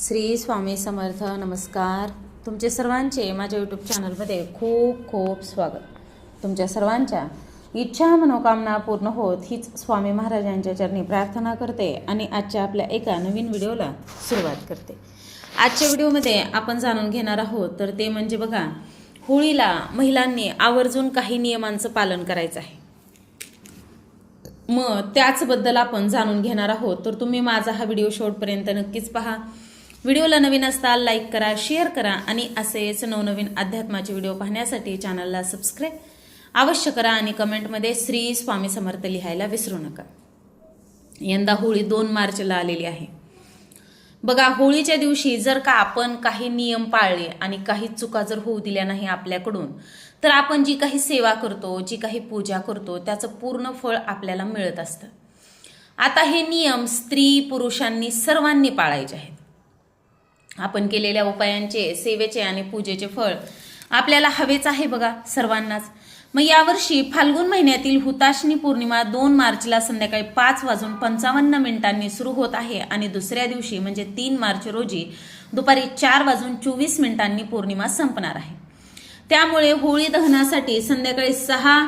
श्री स्वामी समर्थ नमस्कार. तुमचे सर्वांचे माझ्या यूट्यूब चॅनलमध्ये खूप खूप स्वागत. तुमच्या सर्वांच्या इच्छा मनोकामना पूर्ण होत हीच स्वामी महाराजांच्या चरणी प्रार्थना करते आणि आजच्या आपल्या एका नवीन व्हिडिओला सुरुवात करते. आजच्या व्हिडिओमध्ये आपण जाणून घेणार आहोत तर ते म्हणजे बघा होळीला महिलांनी आवर्जून काही नियमांचं पालन करायचं आहे. मग त्याचबद्दल आपण जाणून घेणार आहोत तर तुम्ही माझा हा व्हिडिओ शेवटपर्यंत नक्कीच पहा. व्हिडिओला नवीन असताल लाईक करा शेअर करा आणि असेच नवनवीन अध्यात्माचे व्हिडिओ पाहण्यासाठी चॅनलला सबस्क्राईब अवश्य करा आणि कमेंटमध्ये श्री स्वामी समर्थ लिहायला विसरू नका. यंदा होळी दोन मार्चला आलेली आहे. बघा होळीच्या दिवशी जर का आपण काही नियम पाळले आणि काही चुका जर होऊ दिल्या नाही आपल्याकडून तर आपण जी काही सेवा करतो जी काही पूजा करतो त्याचं पूर्ण फळ आपल्याला मिळत असतं. आता हे नियम स्त्री पुरुषांनी सर्वांनी पाळायचे आहेत. आपण केलेल्या उपायांचे सेवेचे आणि पूजेचे फळ आपल्याला हवेच आहे बघा सर्वांनाच. मग यावर्षी फाल्गुन महिन्यातील हुताशनी पौर्णिमा दोन मार्चला संध्याकाळी पाच वाजून पंचावन्न मिनिटांनी सुरू होत आहे आणि दुसऱ्या दिवशी म्हणजे तीन मार्च रोजी दुपारी चार वाजून चोवीस मिनिटांनी पौर्णिमा संपणार आहे. त्यामुळे होळी दहनासाठी संध्याकाळी सहा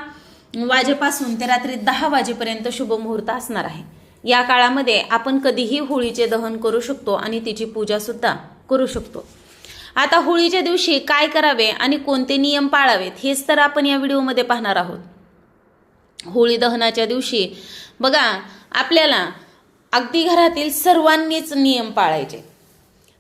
वाजेपासून ते रात्री दहा वाजेपर्यंत शुभ मुहूर्त असणार आहे. या काळामध्ये आपण कधीही होळीचे दहन करू शकतो आणि तिची पूजा सुद्धा करू शकतो. आता होळीच्या दिवशी काय करावे आणि कोणते नियम पाळावेत हेच तर आपण या व्हिडिओमध्ये पाहणार आहोत. होळी दहनाच्या दिवशी बघा आपल्याला अगदी घरातील सर्वांनीच नियम पाळायचे.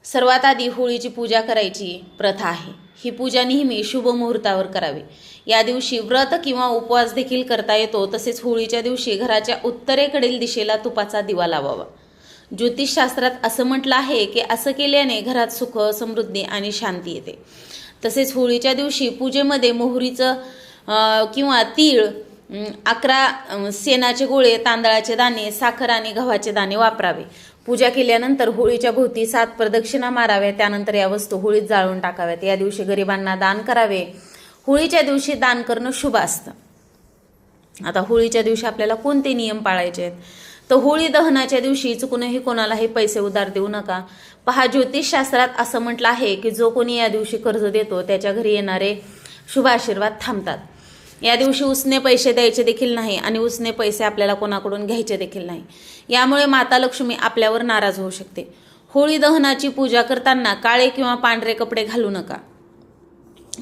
सर्वात आधी होळीची पूजा करायची प्रथा आहे. ही पूजा नेहमी शुभ मुहूर्तावर करावी. या दिवशी व्रत किंवा उपवास देखील करता येतो तसेच होळीच्या दिवशी घराच्या उत्तरेकडील दिशेला तुपाचा दिवा लावावा. ज्योतिषशास्त्रात असं म्हटलं आहे की असं केल्याने घरात सुख समृद्धी आणि शांती येते. तसेच होळीच्या दिवशी पूजेमध्ये मोहरीचं किंवा तीळ अकरा सेनाचे शेणाचे गोळे तांदळाचे दाणे साखर आणि गव्हाचे दाणे वापरावे. पूजा केल्यानंतर होळीच्या भोवती सात प्रदक्षिणा माराव्या. त्यानंतर या वस्तू होळीत जाळून टाकाव्यात. या दिवशी गरिबांना दान करावे. होळीच्या दिवशी दान करणं शुभ असतं. आता होळीच्या दिवशी आपल्याला कोणते नियम पाळायचे आहेत? तर होळी दहनाच्या दिवशी चुकूनही कोणालाही पैसे उधार देऊ नका. पहा ज्योतिषशास्त्रात असं म्हटलं आहे की जो कोणी या दिवशी कर्ज देतो त्याच्या घरी येणारे शुभ आशीर्वाद थांबतात. या दिवशी उसने पैसे द्यायचे देखील नाही आणि उसने पैसे आपल्याला कोणाकडून घ्यायचे देखील नाही. यामुळे माता लक्ष्मी आपल्यावर नाराज होऊ शकते. होळी दहनाची पूजा करताना काळे किंवा पांढरे कपडे घालू नका.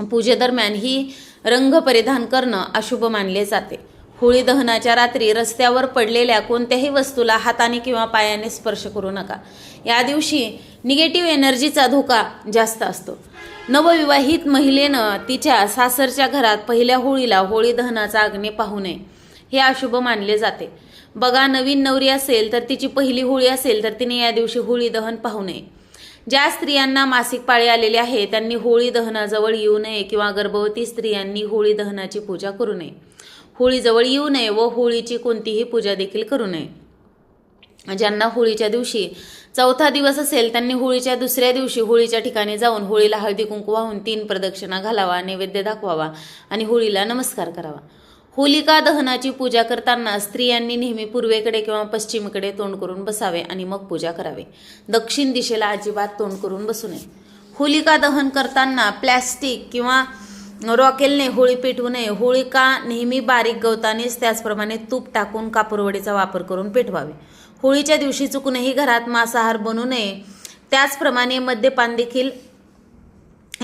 पूजेदरम्यान ही रंग परिधान करणं अशुभ मानले जाते. होळी दहनाच्या रात्री रस्त्यावर पडलेल्या कोणत्याही वस्तूला हाताने किंवा पायाने स्पर्श करू नका. या दिवशी निगेटिव्ह एनर्जीचा धोका जास्त असतो. नवविवाहित महिलेनं तिच्या सासरच्या घरात पहिल्या होळीला होळी दहनाचा अग्नी पाहू नये हे अशुभ मानले जाते. बघा नवीन नवरी असेल तर तिची पहिली होळी असेल तर तिने या दिवशी होळी दहन पाहू नये. ज्या स्त्रियांना मासिक पाळी आलेली आहे त्यांनी होळी दहनाजवळ येऊ नये किंवा गर्भवती स्त्रियांनी होळी दहनाची पूजा करू नये. होळीजवळ येऊ नये व होळीची कोणतीही पूजा देखील करू नये. ज्यांना होळीच्या दिवशी चौथा दिवस असेल त्यांनी होळीच्या दुसऱ्या दिवशी होळीच्या ठिकाणी जाऊन होळीला हळदी कुंकू वाहून तीन प्रदक्षिणा घालावा नैवेद्य दाखवावा आणि होळीला नमस्कार करावा. होलिका दहनाची पूजा करताना स्त्रियांनी नेहमी पूर्वेकडे किंवा पश्चिमेकडे तोंड करून बसावे आणि मग पूजा करावे. दक्षिण दिशेला अजिबात तोंड करून बसू नये. होलिका दहन करताना प्लॅस्टिक किंवा रॉकेलने होळी पेटवू नये. होळिका नेहमी बारीक गवतानेच त्याचप्रमाणे तूप टाकून कापूरवडीचा वापर करून पेटवावे? होळीच्या दिवशी चुकूनही घरात मांसाहार बनू नये. त्याचप्रमाणे मद्यपान देखील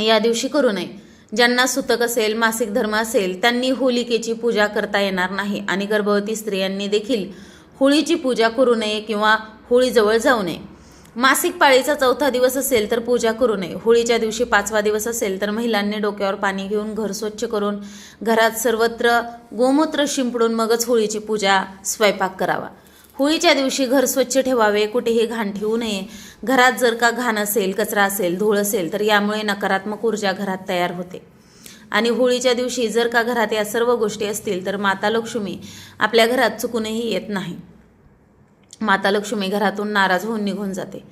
या दिवशी करू नये. ज्यांना सुतक असेल मासिक धर्म असेल त्यांनी होलिकेची पूजा करता येणार नाही आणि गर्भवती स्त्रियांनी देखील होळीची पूजा करू नये किंवा होळीजवळ जाऊ नये. मासिक पाळीचा चौथा दिवस असेल तर पूजा करू नये. होळीच्या दिवशी पाचवा दिवस असेल तर महिलांनी डोक्यावर पाणी घेऊन घर स्वच्छ करून घरात सर्वत्र गोमूत्र शिंपडून मगच होळीची पूजा स्वयंपाक करावा. होळीच्या दिवशी घर स्वच्छ ठेवावे कुठेही घाण ठेवू नये. घरात जर का घाण असेल कचरा असेल धूळ असेल तर यामुळे नकारात्मक ऊर्जा घरात तयार होते. आणि होळीच्या दिवशी जर का घरात या सर्व गोष्टी असतील तर माता लक्ष्मी आपल्या घरात चुकूनही येत नाही. माता लक्ष्मी घरातून नाराज होऊन निघून जाते.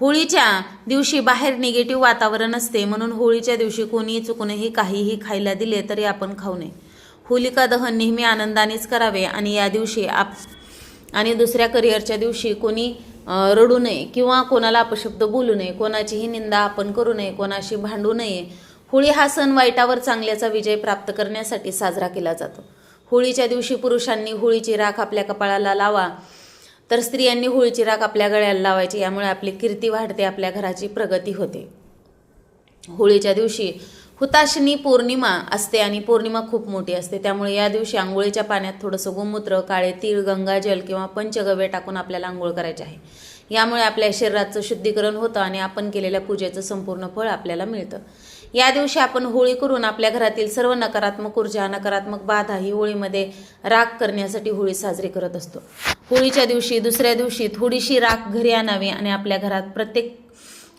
होळीच्या दिवशी बाहेर निगेटिव्ह वातावरण असते म्हणून होळीच्या दिवशी कोणीही चुकूनही काहीही खायला दिले तरी आपण खाऊ नये. होलिका दहन नेहमी आनंदानेच करावे आणि या दिवशी आप आणि दुसऱ्या करिअरच्या दिवशी कोणी रडू नये किंवा कोणाला अपशब्द बोलू नये कोणाचीही निंदा आपण करू नये कोणाशी भांडू नये. होळी हा सण वाईटावर चांगल्याचा विजय प्राप्त करण्यासाठी साजरा केला जातो. होळीच्या दिवशी पुरुषांनी होळीची राख आपल्या कपाळाला लावा. तर स्त्रियांनी होळीची राख आपल्या गळ्याला लावायची यामुळे आपली कीर्ती वाढते आपल्या घराची प्रगती होते. होळीच्या दिवशी हुताशनी पौर्णिमा असते आणि पौर्णिमा खूप मोठी असते. त्यामुळे या दिवशी आंघोळीच्या पाण्यात थोडंसं गोमूत्र काळे तीळ गंगाजल किंवा पंचगव्य टाकून आपल्याला आंघोळ करायची आहे. यामुळे आपल्या शरीराचं शुद्धीकरण होतं आणि आपण केलेल्या पूजेचं संपूर्ण फळ आपल्याला मिळतं. या दिवशी आपण होळी करून आपल्या घरातील सर्व नकारात्मक ऊर्जा नकारात्मक बाधा ही होळीमध्ये राख करण्यासाठी होळी साजरी करत असतो. होळीच्या दिवशी दुसऱ्या दिवशी थोडीशी राख घरी आणावी आणि आपल्या घरात प्रत्येक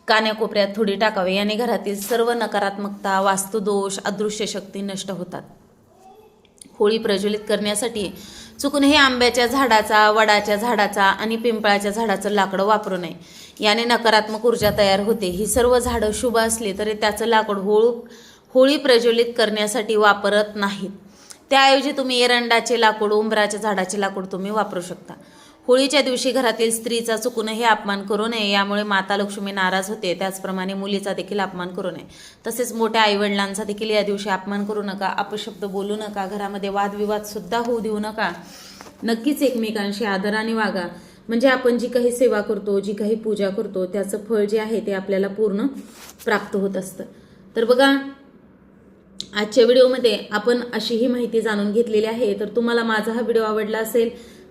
कान्याकोपऱ्यात थोडी टाकावी. याने घरातील सर्व नकारात्मकता वास्तुदोष अदृश्य शक्ती नष्ट होतात. होळी प्रज्वलित करण्यासाठी चुकून हे आंब्याच्या झाडाचा वडाच्या झाडाचा आणि पिंपळाच्या झाडाचं लाकडं वापरू नये. याने नकारात्मक ऊर्जा तयार होते. ही सर्व झाडं शुभ असली तरी त्याचं लाकूड होळू होळी प्रज्वलित करण्यासाठी वापरत नाहीत. त्याऐवजी तुम्ही एरंडाचे लाकूड उंबराच्या झाडाचे लाकूड तुम्ही वापरू शकता. होळीच्या दिवशी घरातील स्त्रीचा चुकूनही अपमान करू नये यामुळे माता लक्ष्मी नाराज होते. त्याचप्रमाणे मुलीचा देखील अपमान करू नये. तसेच मोठ्या आईवडिलांचा देखील या दिवशी अपमान करू नका अपशब्द बोलू नका घरामध्ये वादविवाद सुद्धा होऊ देऊ नका. नक्कीच एकमेकांशी आदराने वागा. म्हणजे आपण जी काही सेवा करतो जी काही पूजा करतो त्याचं फळ जे आहे ते आपल्याला पूर्ण प्राप्त होत असतं. तर बघा आजच्या व्हिडिओमध्ये आपण अशी ही माहिती जाणून घेतलेली आहे. तर तुम्हाला माझा हा व्हिडिओ आवडला असेल